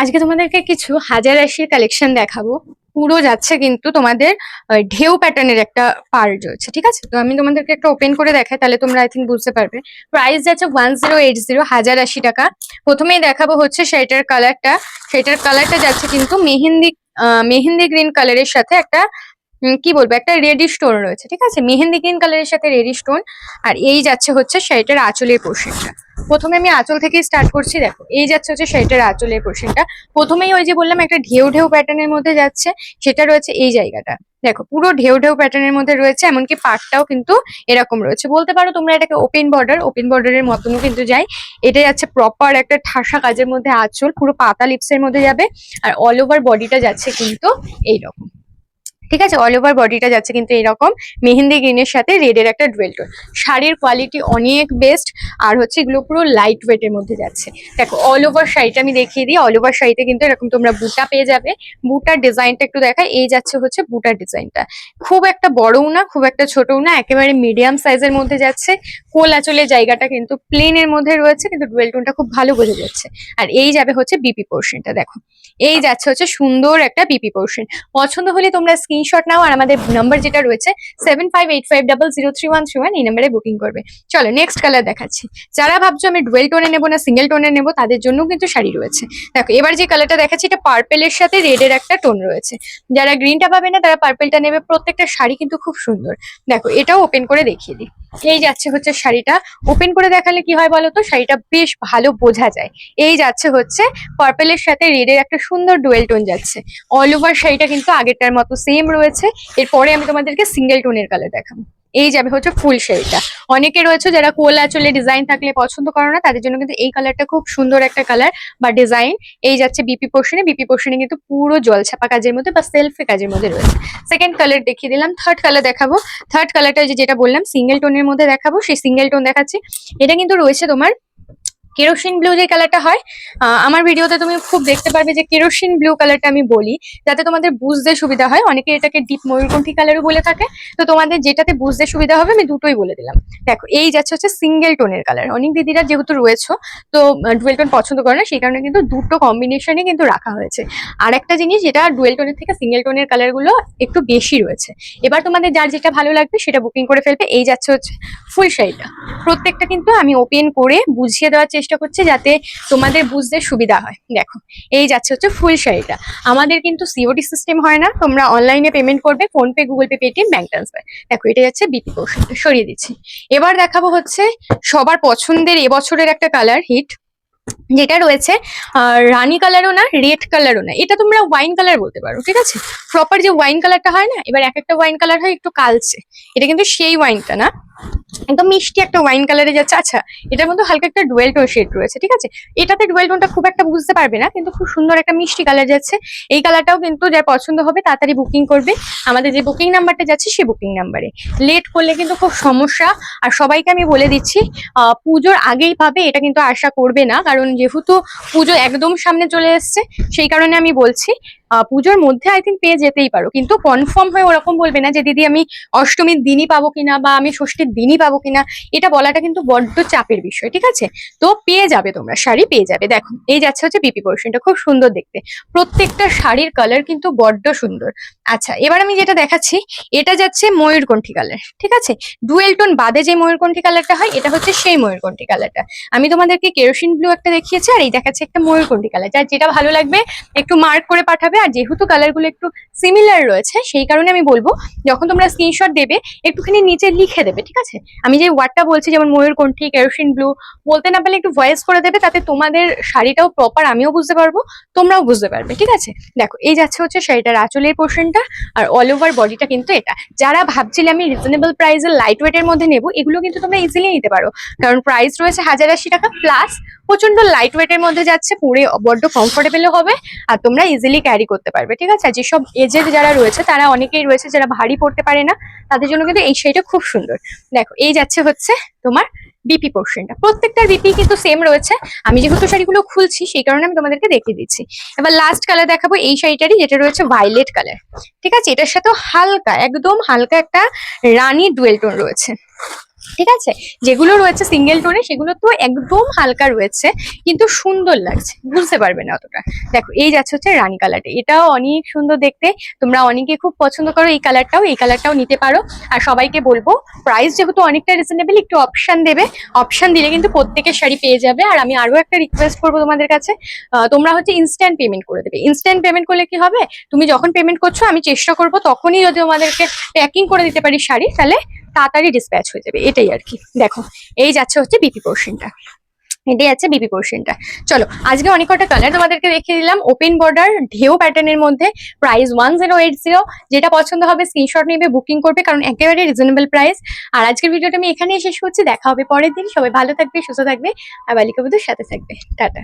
আজকে তোমাদেরকে কিছু হাজার আশির কালেকশন দেখাবো। পুরো যাচ্ছে কিন্তু তোমাদের ঢেউ প্যাটার্নের একটা পার্ট রয়েছে, ঠিক আছে? তো আমি তোমাদেরকে একটা ওপেন করে দেখাই, তাহলে তোমরা আই থিঙ্ক বুঝতে পারবে। প্রাইস যাচ্ছে ওয়ান জিরো এইট জিরো হাজার আশি টাকা। প্রথমেই দেখাবো হচ্ছে সেটার কালারটা সেটার কালারটা যাচ্ছে কিন্তু মেহেন্দি মেহেন্দি গ্রিন কালারের সাথে একটা কি বলব, একটা রেডি স্টোন রয়েছে, ঠিক আছে? মেহেন্দি গ্রিন কালারের সাথে রেডি স্টোন আর এই যাচ্ছে হচ্ছে শাড়িটার আঁচলের পোর্শনটা প্রথমে আমি আঁচল থেকেই স্টার্ট করছি, দেখো। এই যাচ্ছে হচ্ছে শাড়িটার আঁচলের পোর্শনটা প্রথমেই ওই যে বললাম, একটা ঢেউ ঢেউ প্যাটার্নের মধ্যে যাচ্ছে, সেটা রয়েছে এই জায়গাটা। দেখো, পুরো ঢেউ ঢেউ প্যাটার্নের মধ্যে রয়েছে, এমনকি পাটটাও কিন্তু এরকম রয়েছে। বলতে পারো তোমরা এটাকে ওপেন বর্ডার ওপেন বর্ডারের মতনও কিন্তু যায় এটা যাচ্ছে প্রপার একটা ঠাসা কাজের মধ্যে আঁচল, পুরো পাতা লিপসের মধ্যে যাবে, আর অল ওভার বডিটা যাচ্ছে কিন্তু এইরকম। ঠিক আছে? অল ওভার বডিটা যাচ্ছে কিন্তু এরকম মেহেন্দি গ্রিনের সাথে রেডের একটা ডুয়েল টোন শাড়ির কোয়ালিটি অনেক বেস্ট আর হচ্ছে এগুলো পুরো লাইট ওয়েটের মধ্যে যাচ্ছে। দেখো অল ওভার শাড়িটা আমি দেখিয়ে দিই। অল ওভার শাড়িতে কিন্তু এরকম তোমরা বুটা পেয়ে যাবে। বুটার ডিজাইনটা একটু দেখায় এই যাচ্ছে হচ্ছে বুটার ডিজাইনটা খুব একটা বড়ও না, খুব একটা ছোটও না, একেবারে মিডিয়াম সাইজের মধ্যে যাচ্ছে। কোল আঁচলের জায়গাটা কিন্তু প্লেনের মধ্যে রয়েছে, কিন্তু ডুয়েল টোনটা খুব ভালো বোঝা যাচ্ছে। আর এই যাবে হচ্ছে বিপি পোর্শনটা দেখো। এই যাচ্ছে হচ্ছে সুন্দর একটা বিপি পোর্শন পছন্দ হলে তোমরা স্ক্রিনশট নাও আর আমাদের নাম্বার যেটা রয়েছে seven five eight five double zero three one three one এই নাম্বারে বুকিং করবে। চলো নেক্সট কালার দেখাচ্ছি। যারা ভাবছ আমি ডুয়েল টোনে নেব না সিঙ্গেল টোনে নেব, তাদের জন্য কিন্তু শাড়ি রয়েছে। দেখো, এবার যে কালারটা দেখাচ্ছি, এটা পার্পেলের সাথে রেডের একটা টোন রয়েছে। যারা গ্রিনটা পাবে না, তারা পার্পেলটা নেবে। প্রত্যেকটা শাড়ি কিন্তু খুব সুন্দর। দেখো, এটাও ওপেন করে দেখিয়ে দিই। এই যাচ্ছে হচ্ছে শাড়িটা। ওপেন করে দেখালে কি হয় বলতো? শাড়িটা বেশ ভালো বোঝা যায়। এই যাচ্ছে হচ্ছে পার্পেলের সাথে রেডের একটা সুন্দর ডুয়েল টোন যাচ্ছে। অল ওভার শাড়িটা কিন্তু আগেরটার মতো সেম রয়েছে। এরপরে আমি তোমাদেরকে সিঙ্গেল টোনের কালার দেখাবো। এই যাবে হচ্ছে ফুল শেলটা। অনেকে রয়েছে যারা কোল আঁচলে ডিজাইন থাকলে পছন্দ করো না, তাদের জন্য কিন্তু এই কালারটা খুব সুন্দর একটা কালার বা ডিজাইন। এই যাচ্ছে বিপি পোর্শনে বিপি পোর্শনে কিন্তু পুরো জলছাপা কাজের মধ্যে বা সেলফি কাজের মধ্যে রয়েছে। সেকেন্ড কালার দেখিয়ে দিলাম থার্ড কালার দেখাবো। থার্ড কালারটা যেটা বললাম সিঙ্গেল টোনের মধ্যে দেখাবো। সেই সিঙ্গেল টোন দেখাচ্ছি। এটা কিন্তু রয়েছে তোমার কেরোসিন ব্লু যে কালারটা হয় আমার ভিডিওতে তুমি খুব দেখতে পারবে যে কেরোসিন ব্লু কালারটা আমি বলি, যাতে তোমাদের বুঝতে সুবিধা হয়। অনেকে এটাকে ডিপ ময়ূরকণ্ঠী কালারও বলে থাকে। তো তোমাদের যেটাতে বুঝতে সুবিধা হবে, আমি দুটোই বলে দিলাম। দেখো, এই যাচ্ছে হচ্ছে সিঙ্গেল টোনের কালার অনেক দিদিরা যেহেতু রয়েছে, তো ডুয়েল টোন পছন্দ করে না, সেই কারণে কিন্তু দুটো কম্বিনেশনে কিন্তু রাখা হয়েছে। আর একটা জিনিস যেটা ডুয়েল টোনের থেকে সিঙ্গেল টোনের কালারগুলো একটু বেশি রয়েছে। এবার তোমাদের যার যেটা ভালো লাগবে, সেটা বুকিং করে ফেলবে। এই যাচ্ছে হচ্ছে ফুল শাড়িটা। প্রত্যেকটা কিন্তু আমি ওপেন করে বুঝিয়ে দেওয়ার চেষ্টা করছি যাতে তোমাদের বুঝতে সুবিধা হয়। দেখো, এই যাচ্ছে হচ্ছে ফুল শাড়িটা। আমাদের কিন্তু সিওডি সিস্টেম হয় না, তোমরা অনলাইনে পেমেন্ট করবে PhonePe Google Pay Paytm bank transfer দেখো, এটা যাচ্ছে বিপি পোর্শনটা সরিয়ে দিচ্ছি। এবার দেখাবো হচ্ছে সবার পছন্দের এবছরের একটা কালার হিট যেটা রয়েছে রানী কালারও না, রেড কালারও না। এটা তোমরা ওয়াইন কালার বলতে পারো, ঠিক আছে? প্রপার যে ওয়াইন কালারটা হয় না, এবার এক একটা ওয়াইন কালার হয়, একটু কালচে। এটা কিন্তু সেই ওয়াইনটা না। একদম মিষ্টি একটা ওয়াইন কালারে যাচ্ছে আচ্ছা এটার মধ্যে হালকা একটা ডুয়েল টোন শেড রয়েছে, ঠিক আছে? এটাতে ডুয়েল টোনটা খুব একটা বুঝতে পারবে না, কিন্তু খুব সুন্দর একটা মিষ্টি কালার যাচ্ছে। এই কালারটাও কিন্তু যার পছন্দ হবে, তাড়াতাড়ি বুকিং করবে। আমাদের যে বুকিং নাম্বারটা যাচ্ছে সেই বুকিং নাম্বারে। লেট করলে কিন্তু খুব সমস্যা। আর সবাইকে আমি বলে দিচ্ছি পুজোর আগেই পাবে, এটা কিন্তু আশা করবে না কারণ যেহেতু পুজো একদম সামনে চলে এসছে সেই কারণে আমি বলছি পুজোর মধ্যে আই থিঙ্ক পেয়ে যেতেই পারো। কিন্তু কনফার্ম হয়ে ওরকম বলবে না যে, দিদি, আমি অষ্টমীর দিনই পাবো কিনা বা আমি ষষ্ঠীর দিনই পাবো কিনা? এটা বলাটা কিন্তু বড্ড চাপের বিষয়, ঠিক আছে? তো পেয়ে যাবে তোমরা, শাড়ি পেয়ে যাবে। দেখো, এই যাচ্ছে হচ্ছে বিপি পোর্শনটা খুব সুন্দর দেখতে। প্রত্যেকটা শাড়ির কালার কিন্তু বড্ড সুন্দর। আচ্ছা এবার আমি যেটা দেখাচ্ছি, এটা যাচ্ছে ময়ূরকণ্ঠী কালার ঠিক আছে? ডুয়েল টোন বাদে যে ময়ূরকণ্ঠী কালারটা হয়, এটা হচ্ছে সেই ময়ূরকণ্ঠী কালারটা আমি তোমাদেরকে কেরোসিন ব্লু একটা দেখিয়েছি, আর এই দেখাচ্ছে একটা ময়ূরকণ্ঠী কালার যার যেটা ভালো লাগবে, একটু মার্ক করে পাঠাবে আর যেহেতু কালারগুলো একটু সিমিলার রয়েছে, সেই কারণে আমি বলব, যখন তোমরা স্ক্রিনশট দেবে, একটুখানি নিচে লিখে দেবে, ঠিক আছে? আমি যে ওয়ার্ডটা বলছি, যেমন ময়ূরকণ্ঠী কেরোসিন ব্লু বলতে না পারলে একটু ভয়েস করে দেবে, তাতে তোমাদের শাড়িটাও প্রপার আমিও বুঝতে পারব, তোমরাও বুঝতে পারবে, ঠিক আছে? দেখো, এই যাচ্ছে হচ্ছে শাড়িটার আঁচলের পোর্শনটা আর অল ওভার বডিটা কিন্তু এটা। যারা ভাবছিলে আমি রিজনেবল প্রাইসে লাইট ওয়েটের মধ্যে নেব, এগুলো কিন্তু তোমরা ইজিলি নিতে পারো। কারণ প্রাইস রয়েছে হাজার আশি টাকা প্লাস প্রচণ্ড লাইট ওয়েটের মধ্যে যাচ্ছে, পরে বড্ড কমফোর্টেবলও হবে আর তোমরা ইজিলি ক্যারি করতে পারবে, ঠিক আছে? যেসব এজের যারা রয়েছে, তারা অনেকেই রয়েছে যারা ভারী পড়তে পারে না, তাদের জন্য কিন্তু এই শাড়িটা খুব সুন্দর। দেখো, এই যাচ্ছে হচ্ছে তোমার বিপি পোর্শনটা প্রত্যেকটার বিপি কিন্তু সেম রয়েছে। আমি যেহেতু শাড়িগুলো খুলছি, সেই কারণে আমি তোমাদেরকে দেখিয়ে দিচ্ছি। এবার লাস্ট কালার দেখাবো এই শাড়িটারই, যেটা রয়েছে ভাইলেট কালার ঠিক আছে? এটার সাথে হালকা, একদম হালকা একটা রানি ডুয়েল টোন রয়েছে। ঠিক আছে? যেগুলো রয়েছে সিঙ্গেল টোনে সেগুলো তো একদম হালকা রয়েছে, কিন্তু সুন্দর লাগছে। বুঝতে পারবে না অতটা। দেখো, এই যাচ্ছে হচ্ছে রানী কালারটা এটাও অনেক সুন্দর দেখতে। তোমরা অনেকে খুব পছন্দ করো এই কালারটাও এই কালারটাও নিতে পারো। আর সবাইকে বলব প্রাইস যেহেতু অনেকটা রিজনেবল একটু অপশন দেবে। অপশন দিলে কিন্তু প্রত্যেকের শাড়ি পেয়ে যাবে। আর আমি আরও একটা রিকোয়েস্ট করব তোমাদের কাছে। তোমরা হচ্ছে ইনস্ট্যান্ট পেমেন্ট করে দেবে। ইনস্ট্যান্ট পেমেন্ট করলে কি হবে? তুমি যখন পেমেন্ট করছ, আমি চেষ্টা করব তখনই যদি তোমাদেরকে প্যাকিং করে দিতে পারি শাড়ি, তাহলে তাড়াতাড়ি ডিসপ্যাচ হয়ে যাবে, এটাই আর কি। দেখো, এই যাচ্ছে হচ্ছে বিপি পোর্শনটা এটাই আছে বিপি পোর্শনটা চলো, আজকে অনেক কটা কালার তোমাদেরকে দেখিয়ে দিলাম। ওপেন বর্ডার ঢেউ প্যাটার্নের মধ্যে price one zero eight zero যেটা পছন্দ হবে স্ক্রিনশট নেবে বুকিং করবে, কারণ একেবারে রিজনেবল প্রাইস আর আজকের ভিডিওটা আমি এখানেই শেষ করছি, দেখা হবে পরের দিন। সবাই ভালো থাকবে, সুস্থ থাকবে, আর বালিকা সাথে থাকবে। টাটা।